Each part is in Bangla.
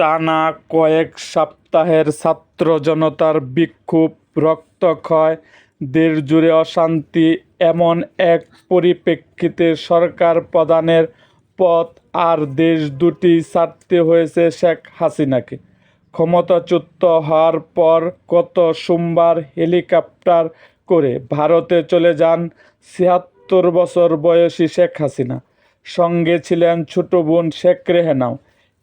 টানা কয়েক সপ্তাহের ছাত্র জনতার বিক্ষোভ, রক্তক্ষয়, দেশজুড়ে অশান্তি এমন এক পরিপ্রেক্ষিতে সরকার প্রদানের পথ আর দেশ দুটি ছাড়তে হয়েছে শেখ হাসিনাকে। ক্ষমতাচ্যুত হওয়ার পর গত সোমবার হেলিকপ্টার করে ভারতে চলে যান ছিয়াত্তর বছর বয়সী শেখ হাসিনা। সঙ্গে ছিলেন ছোট বোন শেখ রেহেনাও।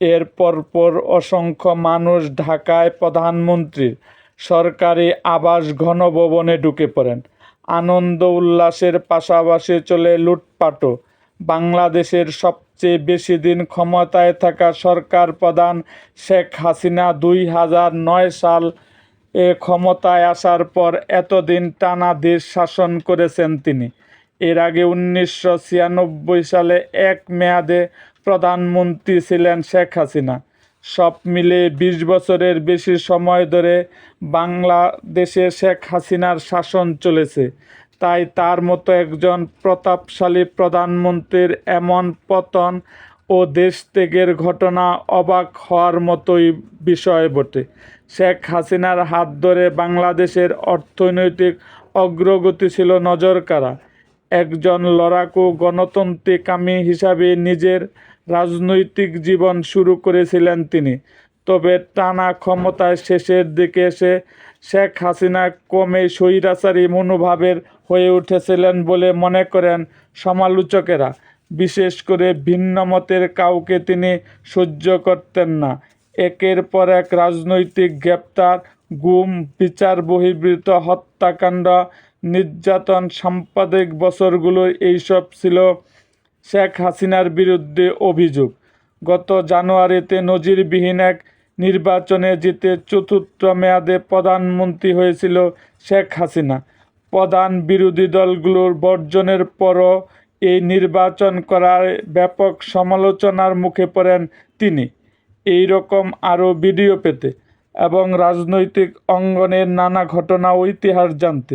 এর পরপর অসংখ্য মানুষ ঢাকায় প্রধানমন্ত্রীর সরকারি আবাস ঘনভবনে ঢুকে পড়েন। আনন্দ উল্লাসের পাশাপাশি চলে লুটপাটও। বাংলাদেশের সবচেয়ে বেশি দিন ক্ষমতায় থাকা সরকার প্রধান শেখ হাসিনা দুই হাজার নয় সাল এ ক্ষমতায় আসার পর এতদিন টানা দেশ শাসন করেছেন তিনি। এর আগে উনিশশো ছিয়ানব্বই সালে এক মেয়াদে প্রধানমন্ত্রী ছিলেন শেখ হাসিনা। সব মিলে বিশ বছরের বেশি সময় ধরে বাংলাদেশে শেখ হাসিনার শাসন চলেছে। তাই তার মতো একজন প্রতাপশালী প্রধানমন্ত্রীর এমন পতন ও দেশ ত্যাগের ঘটনা অবাক হওয়ার মতোই বিষয় বটে। শেখ হাসিনার হাত ধরে বাংলাদেশের অর্থনৈতিক অগ্রগতি ছিল নজরকাড়া। একজন লড়াকু গণতন্ত্রকামী হিসাবে নিজের রাজনৈতিক জীবন শুরু করেছিলেন তিনি। তবে টানা ক্ষমতায় শেষের দিকে এসে শেখ হাসিনা কমে স্বৈরাচারী মনোভাবের হয়ে উঠেছিলেন বলে মনে করেন সমালোচকেরা। বিশেষ করে ভিন্ন মতের কাউকে তিনি সহ্য করতেন না। একের পর এক রাজনৈতিক গ্রেপ্তার, গুম, বিচার বহির্ভূত হত্যাকাণ্ড, নির্যাতন সাম্প্রতিক বছরগুলোর এইসব ছিল শেখ হাসিনার বিরুদ্ধে অভিযোগ। গত জানুয়ারিতে নজিরবিহীন এক নির্বাচনে জিতে চতুর্থ মেয়াদে প্রধানমন্ত্রী হয়েছিল শেখ হাসিনা। প্রধান বিরোধী দলগুলোর বর্জনের পরও এই নির্বাচন করার ব্যাপক সমালোচনার মুখে পড়েন তিনি। এই রকম আরও ভিডিও পেতে এবং রাজনৈতিক অঙ্গনের নানা ঘটনা ও ইতিহাস জানতে